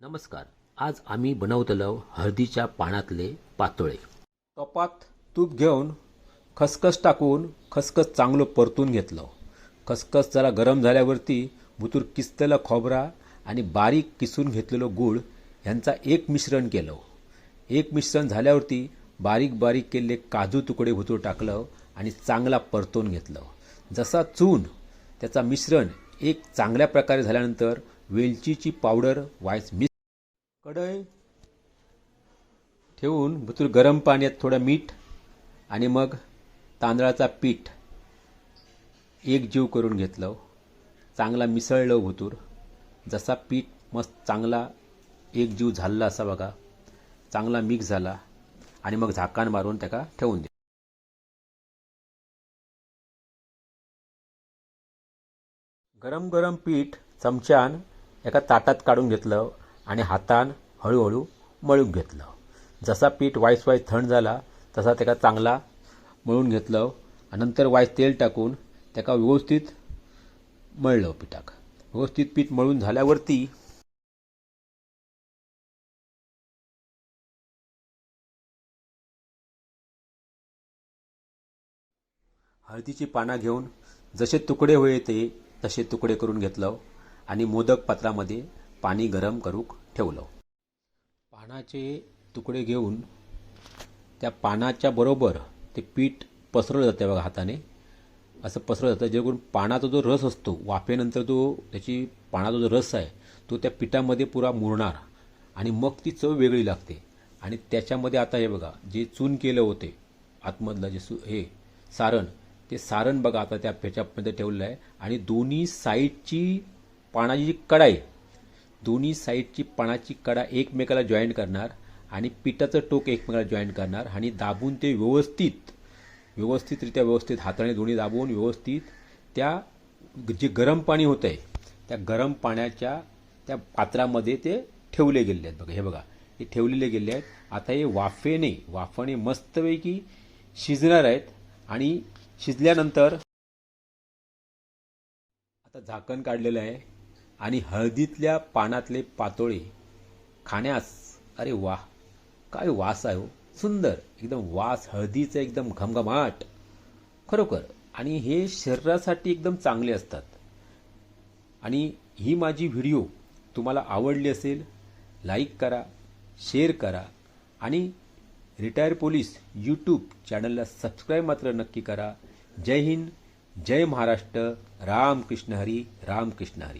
नमस्कार. आज आम्ही बनवतलो हळदीच्या पानातले पातोळे. तोपात तूप घेऊन खसखस टाकून खसखस चांगलं परतून घेतलं खसखस जरा गरम झाल्यावरती भुतूर किसलेला खोबरा आणि बारीक किसून घेतलेलं गूळ ह्यांचा एक मिश्रण केलं एक मिश्रण झाल्यावरती बारीक बारीक केलेले काजू तुकडे भुतूर टाकलं आणि चांगला परतून घेतलं जसा चून त्याचा मिश्रण एक चांगल्या प्रकारे झाल्यानंतर वेलचीची पावडर वायस मिक्स कढई ठेवून भुतूर गरम पाण्यात थोडं मीठ आणि मग तांदळाचा पीठ एक जीव करून घेतलं. चांगला मिसळलं भुतूर जसा पीठ मस्त चांगला एक जीव झाला असा बघा. चांगला मिक्स झाला आणि मग झाकण मारून त्याका ठेवून दे गरम गरम पीठ चमच्यान एका ताटात काढून घेतलं आणि हातान हळूहळू मळून घेतलं. जसा पीठ वायस वायस थंड झाला तसा त्याका चांगला मळून घेतलं नंतर वायस तेल टाकून त्याका व्यवस्थित मळलं पिठाक. व्यवस्थित पीठ मळून झाल्यावरती हळदीची पानं घेऊन जसे तुकडे होय ते तसे तुकडे करून घेतलं. आणि मोदक पात्रामध्ये पाणी गरम करूक ठेवलं. पानाचे तुकडे घेऊन त्या पानाच्या बरोबर ते पीठ पसरवलं जातं बघा हाताने. असं पसरवलं जातं जेणेकरून पानाचा जो रस असतो वाफेनंतर जो त्याची पानाचा जो रस आहे तो त्या पिठामध्ये पुरा मुरणार आणि मग ती चव वेगळी लागते. आणि त्याच्यामध्ये आता हे बघा जे चून केलं होते आतमधलं जे सु हे सारण ते सारण बघा आता त्या पेच्यामध्ये ठेवलेलं आहे. आणि दोन्ही साईडची पानाची जी कडा दोन्ही साईडची पानाची कडा एकमेकाला जॉईंट करणार आणि पिठाचं टोक एकमेकाला जॉईंट करणार आणि दाबून ते व्यवस्थित व्यवस्थितरित्या व्यवस्थित हाताने दोन्ही दाबून व्यवस्थित त्या जे गरम पाणी होतं आहे त्या गरम पाण्याच्या त्या पात्रामध्ये ते ठेवले गेले आहेत बघा. हे बघा हे ठेवलेले गेले आहेत. आता हे वाफेने वाफाने मस्तपैकी शिजणार आहेत आणि शिजल्यानंतर आता झाकण काढलेलं आहे. आणि हळदीतल्या पानातले पातोळे खाण्यास अरे वा काय वास आहे हो. सुंदर एकदम वास हळदीचं एकदम घमघमाट. खरोखर आणि हे शरीरासाठी एकदम चांगले असतात. आणि ही माझी व्हिडिओ तुम्हाला आवडली असेल लाईक करा शेअर करा आणि रिटायर पोलीस यूट्यूब चॅनलला सबस्क्राईब मात्र नक्की करा. जय हिंद जय महाराष्ट्र राम कृष्ण हरी राम कृष्ण हरी.